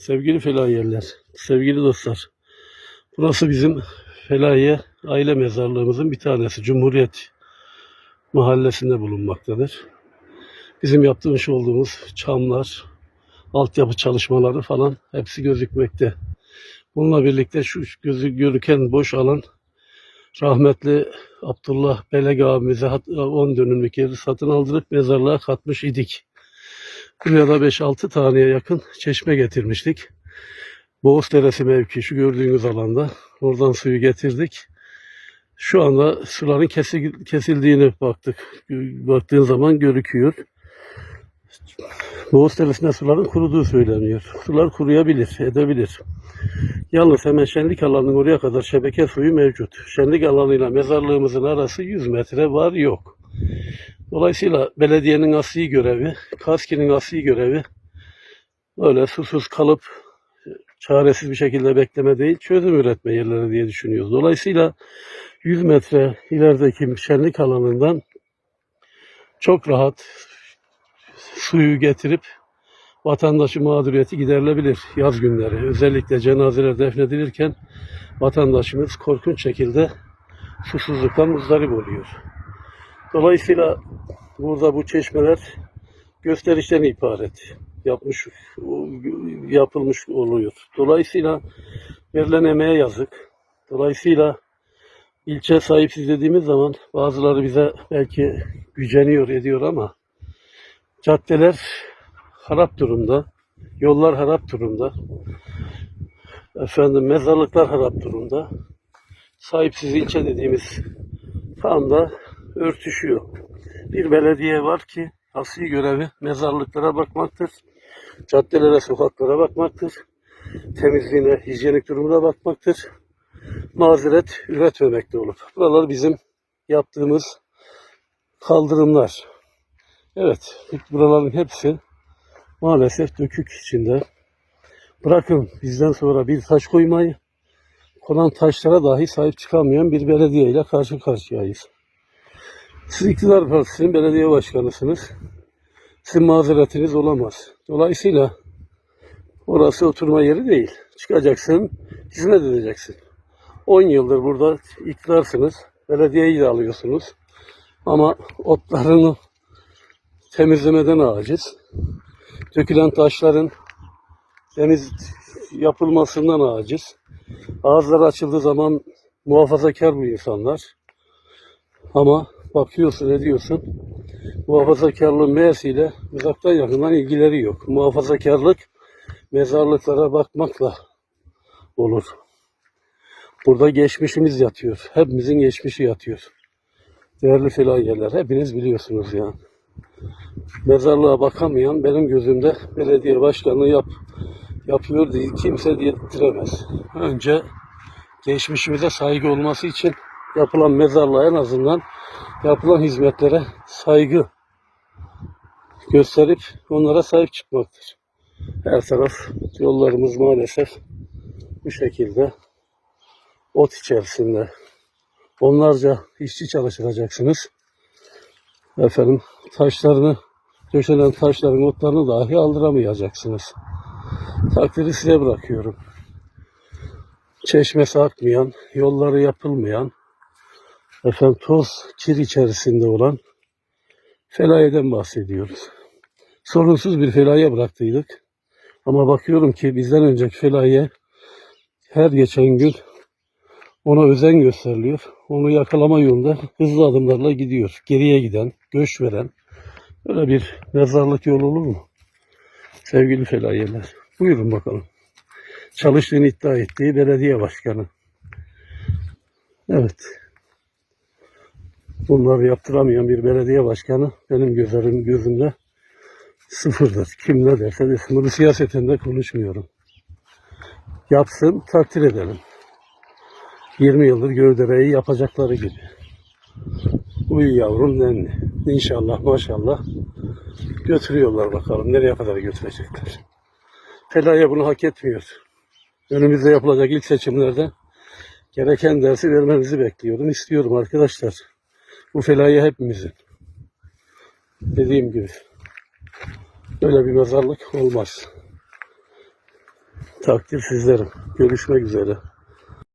Sevgili felahiyeler, sevgili dostlar. Burası bizim felahiye aile mezarlığımızın bir tanesi. Cumhuriyet mahallesinde bulunmaktadır. Bizim yaptığımız olduğumuz çamlar, altyapı çalışmaları falan hepsi gözükmekte. Bununla birlikte şu gözü görüken boş alan rahmetli Abdullah Beleg abimize hat- 10 dönümlük yeri satın aldırıp mezarlığa katmış idik. Buraya da 5-6 taneye yakın çeşme getirmiştik. Boğuz Deresi mevki şu gördüğünüz alanda. Oradan suyu getirdik. Şu anda suların kesil, kesildiğine baktık. Baktığın zaman görüküyor. Boğuz Deresi'nde suların kuruduğu söyleniyor. Sular kuruyabilir, edebilir. Yalnız hemen şenlik alanının oraya kadar şebeke suyu mevcut. Şenlik alanıyla mezarlığımızın arası 100 metre var yok. Dolayısıyla belediyenin asli görevi, KASKİ'nin asli görevi öyle susuz kalıp çaresiz bir şekilde bekleme değil, çözüm üretme yerleri diye düşünüyoruz. Dolayısıyla 100 metre ilerideki şenlik alanından çok rahat suyu getirip vatandaşı mağduriyeti giderilebilir yaz günleri. Özellikle cenazeler defnedilirken vatandaşımız korkunç şekilde susuzluktan muzdarip oluyor. Dolayısıyla burada bu çeşmeler gösterişten ibaret yapmış yapılmış oluyor. Dolayısıyla verilen emeğe yazık. Dolayısıyla ilçe sahipsiz dediğimiz zaman bazıları bize belki güceniyor ediyor ama caddeler harap durumda. Yollar harap durumda. Efendim mezarlıklar harap durumda. Sahipsiz ilçe dediğimiz tam da örtüşüyor. Bir belediye var ki asli görevi mezarlıklara bakmaktır. Caddelere, sokaklara bakmaktır. Temizliğine, hijyenik durumuna bakmaktır. Mazeret üretmemekte olur. Buralar bizim yaptığımız kaldırımlar. Evet, buraların hepsi maalesef dökük içinde. Bırakın bizden sonra bir taş koymayı, konan taşlara dahi sahip çıkamayan bir belediye ile karşı karşıyayız. Siz iktidar partisinin belediye başkanısınız. Sizin mazeretiniz olamaz. Dolayısıyla orası oturma yeri değil. Çıkacaksın, hizmet edeceksin. 10 yıldır burada iktidarsınız. Belediyeyi de alıyorsunuz. Ama otlarını temizlemeden aciz. Dökülen taşların temiz yapılmasından aciz. Ağızları açıldığı zaman muhafazakar bu insanlar. Ama bakıyorsun ediyorsun muhafazakarlığın meğesiyle uzaktan yakından ilgileri yok. Muhafazakarlık mezarlıklara bakmakla olur. Burada geçmişimiz yatıyor. Hepimizin geçmişi yatıyor. Değerli filanyeler hepiniz biliyorsunuz ya. Mezarlığa bakamayan benim gözümde belediye başkanlığı yap, yapıyor değil kimse diyetiremez. Önce geçmişimize saygı olması için yapılan mezarlığa en azından yapılan hizmetlere saygı gösterip onlara sahip çıkmaktır. Her taraf yollarımız maalesef bu şekilde ot içerisinde. Onlarca işçi çalıştıracaksınız. Efendim taşlarını döşenen taşların otlarını dahi aldıramayacaksınız. Takdiri size bırakıyorum. Çeşmesi akmayan, yolları yapılmayan, efendim toz, kir içerisinde olan felayeden bahsediyoruz. Sorunsuz bir felaya bıraktıydık. Ama bakıyorum ki bizden önceki felaye her geçen gün ona özen gösteriliyor. Onu yakalama yolunda hızlı adımlarla gidiyor. Geriye giden, göç veren böyle bir mezarlık yolu olur mu? Sevgili felayeler. Buyurun bakalım. Çalıştığını iddia ettiği belediye başkanı. Evet. Bunları yaptıramayan bir belediye başkanı benim gözlerim gözümde sıfırdır. Kim ne derse desin. Bunu siyasetinde konuşmuyorum. Yapsın, takdir edelim. 20 yıldır Gövdere'yi yapacakları gibi. Uyu yavrum nenni. İnşallah maşallah götürüyorlar bakalım. Nereye kadar götürecekler. Felaye bunu hak etmiyor. Önümüzde yapılacak ilk seçimlerde gereken dersi vermenizi bekliyorum. istiyorum arkadaşlar. Bu felaye hepimizin. Dediğim gibi böyle bir mezarlık olmaz. Takdir sizlerin. Görüşmek üzere.